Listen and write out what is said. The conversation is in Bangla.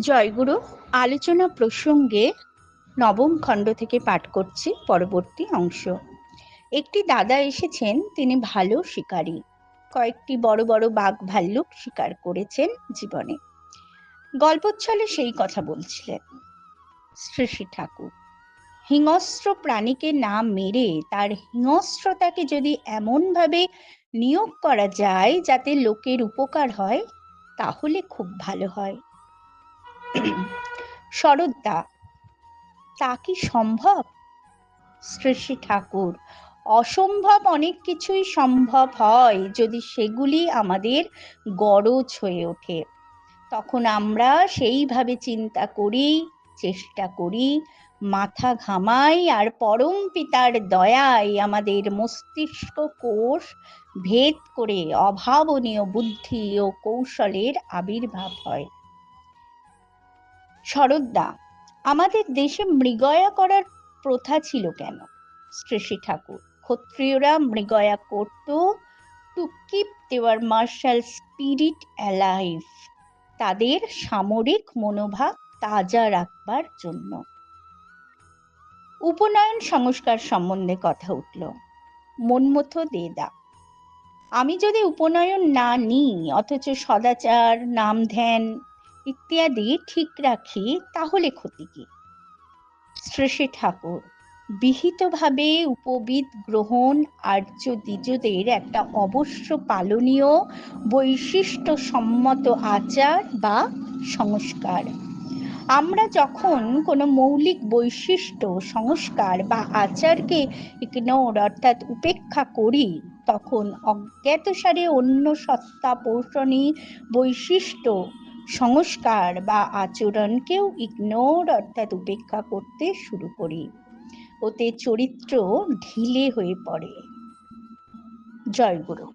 জয়গুরু আলোচনা প্রসঙ্গে নবম খণ্ড থেকে পাঠ করছি, পরবর্তী অংশ। একটি দাদা এসেছেন, তিনি ভালো শিকারী। কয়েকটি বড় বড় বাঘ ভাল্লুক শিকার করেছেন জীবনে। গল্পচ্ছলে সেই কথা বলছিলেন। শ্রী ঠাকুর, হিংস্র প্রাণীকে না মেরে তার হিংস্রতাকে যদি এমনভাবে নিয়োগ করা যায় যাতে লোকের উপকার হয়, তাহলে খুব ভালো হয়। শরদ্দা তা কি সম্ভব? শ্রী শ্রী ঠাকুর, অসম্ভব অনেক কিছুই সম্ভব হয় যদি সেগুলি আমাদের গরজ হয়ে ওঠে। তখন আমরা সেইভাবে চিন্তা করি চেষ্টা করি, মাথা ঘামাই আর পরম পিতার দয়ায় আমাদের মস্তিষ্ক কোষ ভেদ করে অভাবনীয় বুদ্ধি ও কৌশলের আবির্ভাব হয়। শরদ্দা আমাদের দেশে মৃগয়া করার প্রথা ছিল কেন? শ্রী ঠাকুর, ক্ষত্রিয়রা মৃগয়া করত টু কিপ দেওয়ার মার্শাল স্পিরিট অ্যালাইভ তাদের সামরিক মনোভাব তাজা রাখবার জন্য। উপনয়ন সংস্কার সম্বন্ধে কথা উঠল। মনমথ দেদা, আমি যদি উপনয়ন না নিই, অথচ সদাচার নাম ধ্যান ইত্যাদি ঠিক রাখি, তাহলে ক্ষতি কি? শ্রেষে ঠাকুর, বিহিতভাবে উপবিদ গ্রহণ আর্য দ্বিজদের একটা অবশ্য পালনীয় বৈশিষ্ট্য সম্মত আচার বা সংস্কার। আমরা যখন কোনো মৌলিক বৈশিষ্ট্য, সংস্কার বা আচারকে ইগনোর অর্থাৎ উপেক্ষা করি, তখন অজ্ঞাতসারে অন্য সত্তা পোষণী বৈশিষ্ট্য সংস্কার বা আচরণকেও ইগনোর অর্থাৎ উপেক্ষা করতে শুরু করি। ওতে চরিত্র ঢিলে হয়ে পড়ে। জয়গুরু।